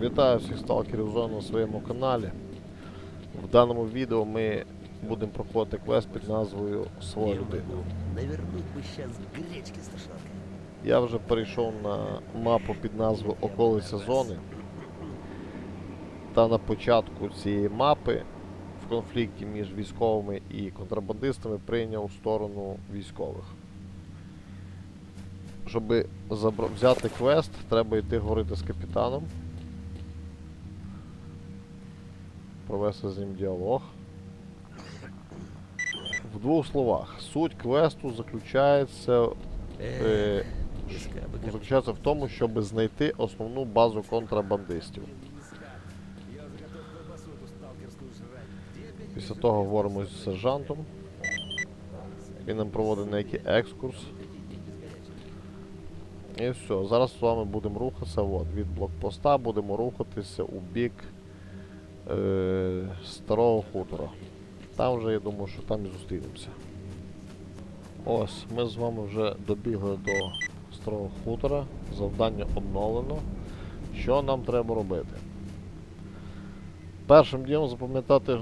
Вітаю всіх сталкерів зону на своєму каналі. В даному відео ми будемо проходити квест під назвою Своя людина. Я вже перейшов на мапу під назвою Околиця зони. Та на початку цієї мапи в конфлікті між військовими і контрабандистами прийняв сторону військових. Щоб взяти квест, треба йти говорити з капітаном. Провести з ним діалог. В двох словах, суть квесту заключається е, заключається в тому, щоб знайти основну базу контрабандистів. Після того говоримо з сержантом. Він нам проводить некий екскурс. І все. Зараз з вами будемо рухатися от, від блокпоста, будемо рухатися у бік е, старого хутора. Там вже, я думаю, що там і зустрінемося. Ось, ми з вами вже добігли до старого хутора. Завдання обновлено. Що нам треба робити? Першим ділом запам'ятати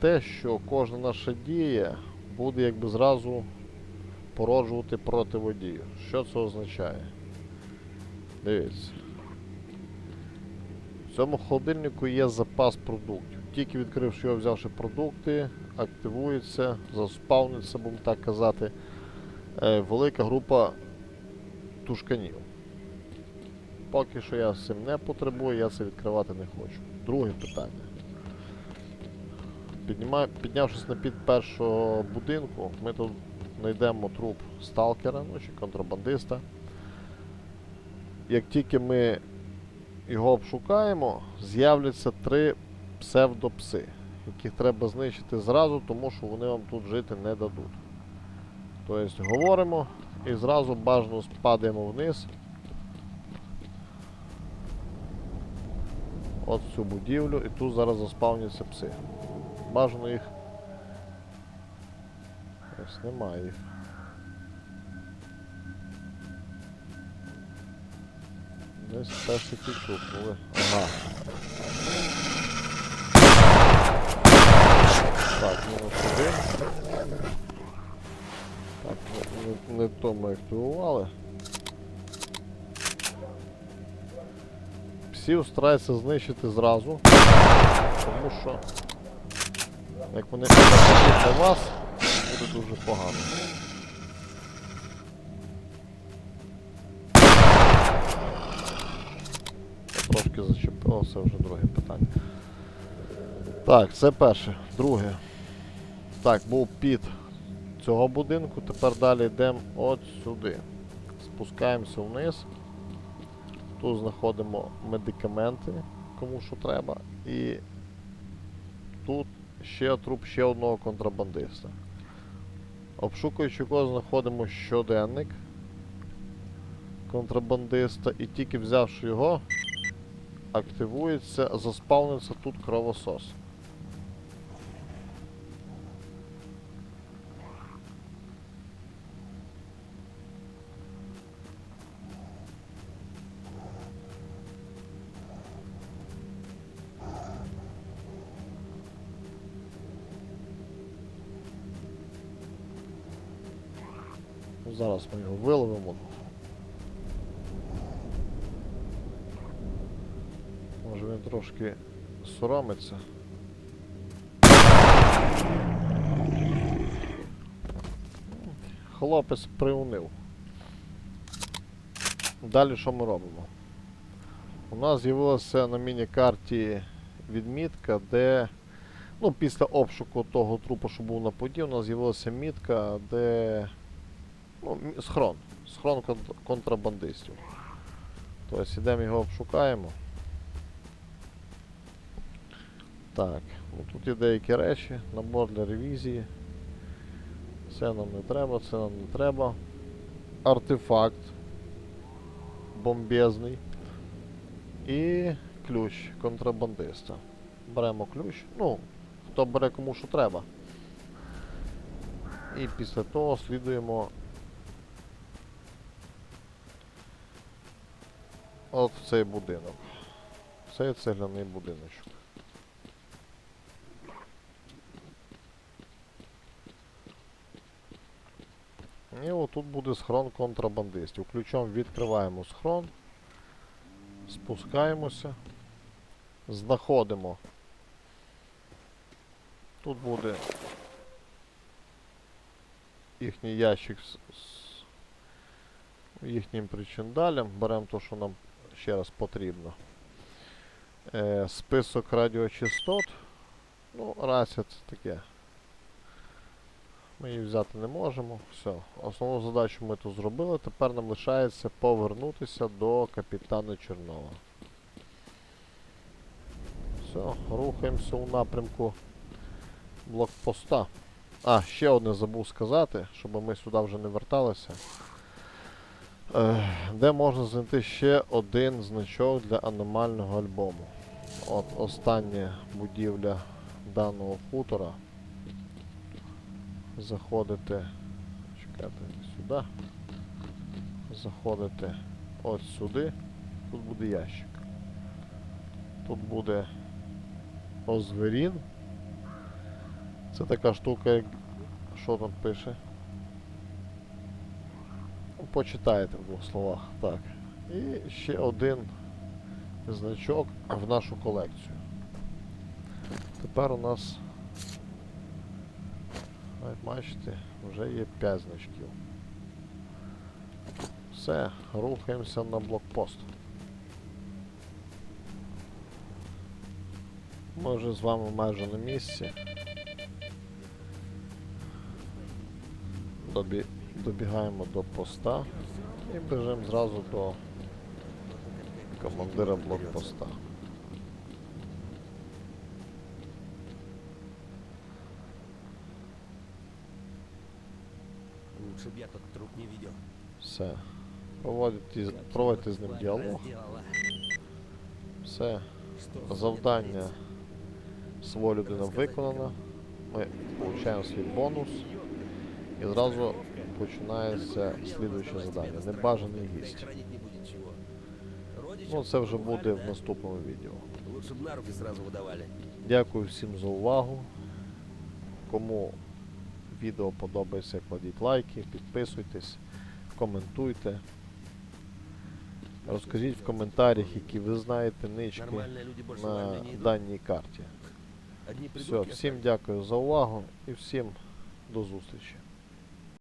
те, що кожна наша дія буде якби зразу породжувати противодію. Що це означає? Дивіться. В цьому холодильнику є запас продуктів. Тільки відкривши його, взявши продукти, активується, заспавниться, будемо так казати, е, велика група тушканів. Поки що я з цим не потребую, я це відкривати не хочу. Друге питання. Піднімаю, піднявшись на під першого будинку, ми тут знайдемо труп сталкера, ну чи контрабандиста. Як тільки ми його обшукаємо, з'являться три псевдопси, яких треба знищити зразу, тому що вони вам тут жити не дадуть. Тобто говоримо і зразу бажано спадаємо вниз. От цю будівлю і тут зараз заспавняться пси. Бажано їх. Ось немає їх. Десь перший підчухнули. Ага. Так, мінус один. Так, не, не, не то ми активували. Псів стараються знищити зразу. Тому що як вони на вас, буде дуже погано. Трошки зачепило, це вже друге питання. Так, це перше. Друге. Так, був під цього будинку, тепер далі йдемо от сюди. Спускаємося вниз. Тут знаходимо медикаменти, кому що треба. І тут ще труп ще одного контрабандиста. Обшукуючи кого знаходимо щоденник контрабандиста, і тільки взявши його, активується, заспавниться тут кровосос. Зараз ми його виловимо. Він трошки соромиться. Хлопець приунив. Далі що ми робимо? У нас з'явилася на міні-карті відмітка, де ну, після обшуку того трупу, що був на поді, у нас з'явилася мітка, де ну, схрон. Схрон контрабандистів. Тобто йдемо його обшукаємо. Так, ну тут є деякі речі, набор для ревізії. Це нам не треба, це нам не треба. Артефакт бомбезний. І ключ контрабандиста. Беремо ключ. Ну, хто бере кому що треба. І після того слідуємо от цей будинок. цей цегляний будиночок. І отут буде схрон контрабандистів. Ключом відкриваємо схрон, спускаємося, знаходимо. Тут буде їхній ящик з, з їхнім причиндалем. Беремо те, що нам ще раз потрібно. Е, список радіочастот. Ну, рація це таке. Ми її взяти не можемо. Все. Основну задачу ми тут зробили. Тепер нам лишається повернутися до капітана Чернова. Все, рухаємося у напрямку блокпоста. А, ще одне забув сказати, щоб ми сюди вже не верталися. Е, де можна знайти ще один значок для аномального альбому. От остання будівля даного хутора. Заходите. Чекайте сюди. Заходите от сюди. Тут буде ящик. Тут буде озверін. Це така штука, як. Що там пише? Почитаєте в двох словах. Так. І ще один значок в нашу колекцію. Тепер у нас, як бачите, вже є 5 значків. Все, рухаємося на блокпост. Ми вже з вами майже на місці. Добі... Добігаємо до поста і біжимо зразу до командира блокпоста. Б я тот труп не видел. Все. Проводите, проводите з ним діалог. Все. Завдання свого людина виконано. Ми отримуємо свій бонус. І зразу починається слідуюче завдання. Небажаний гість. Ну це вже буде в наступному відео. Дякую всім за увагу. Кому відео подобається, кладіть лайки, підписуйтесь, коментуйте. Розкажіть в коментарях, які ви знаєте нички на даній карті. Все, всім дякую за увагу і всім до зустрічі.